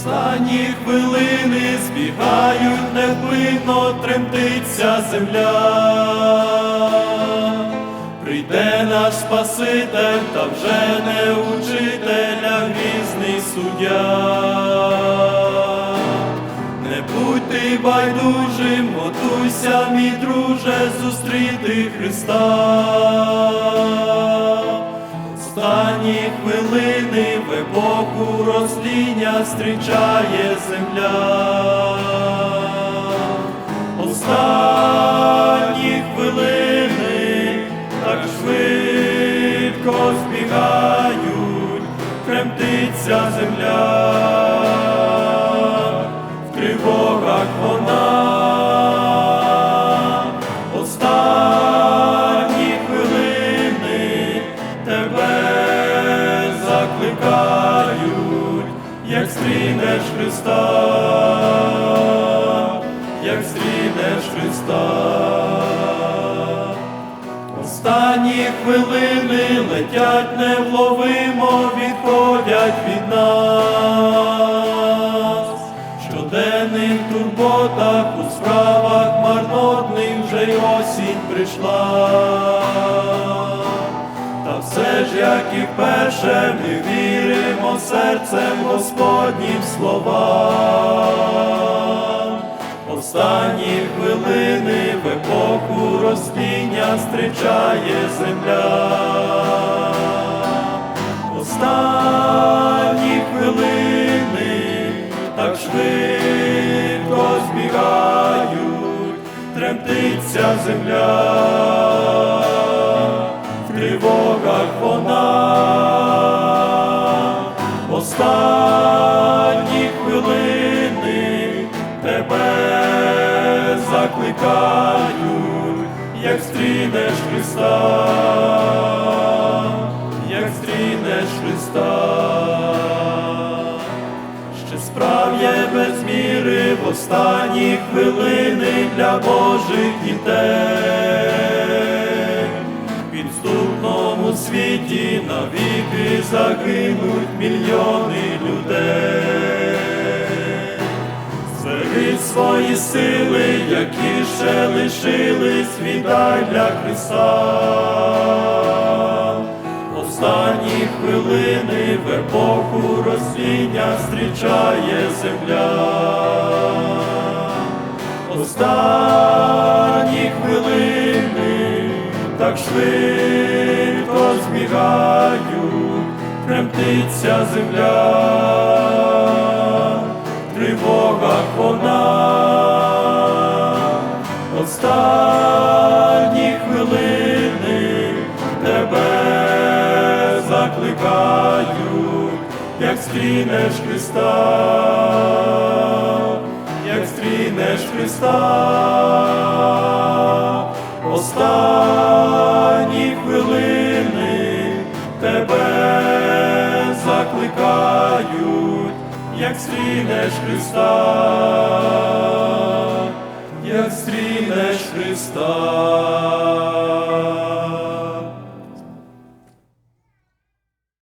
Останні хвилини збігають невпинно, тремтиться земля. Прийде наш Спаситель, та вже не учителя, грізний суддя. Не будь ти байдужим, готуйся, мій друже, зустріти Христа. Останні хвилини в епоху розління зустрічає земля. Останні хвилини так швидко збігають, тремтиться земля, в тривогах вона. Закликають, як стрінеш Христа, як стрінеш Христа. Останні хвилини летять невловимо, відходять від нас. Щоденних турботах у справах марнотних вже й осінь прийшла. Як і вперше, ми віримо серцем Господнім словам. Останні хвилини в епоху розпіння зустрічає земля. Останні хвилини так швидко збігають, тремтиться земля, тривогах вона. Останні хвилини тебе закликають, як стрінеш Христа, як стрінеш Христа, ще справ'є без міри в останні хвилини для Божих дітей. Світі навіки загинуть мільйони людей. Збери свої сили, які ще лишились, віддай для Христа. Останні хвилини в епоху розсіння зустрічає земля. Останні хвилини так швидко збігають, тремтиться земля, в тривогах вона. Останні хвилини тебе закликають, як стрінеш Христа, як стрінеш Христа, закликають, як стрінеш Христа, як стрінеш Христа.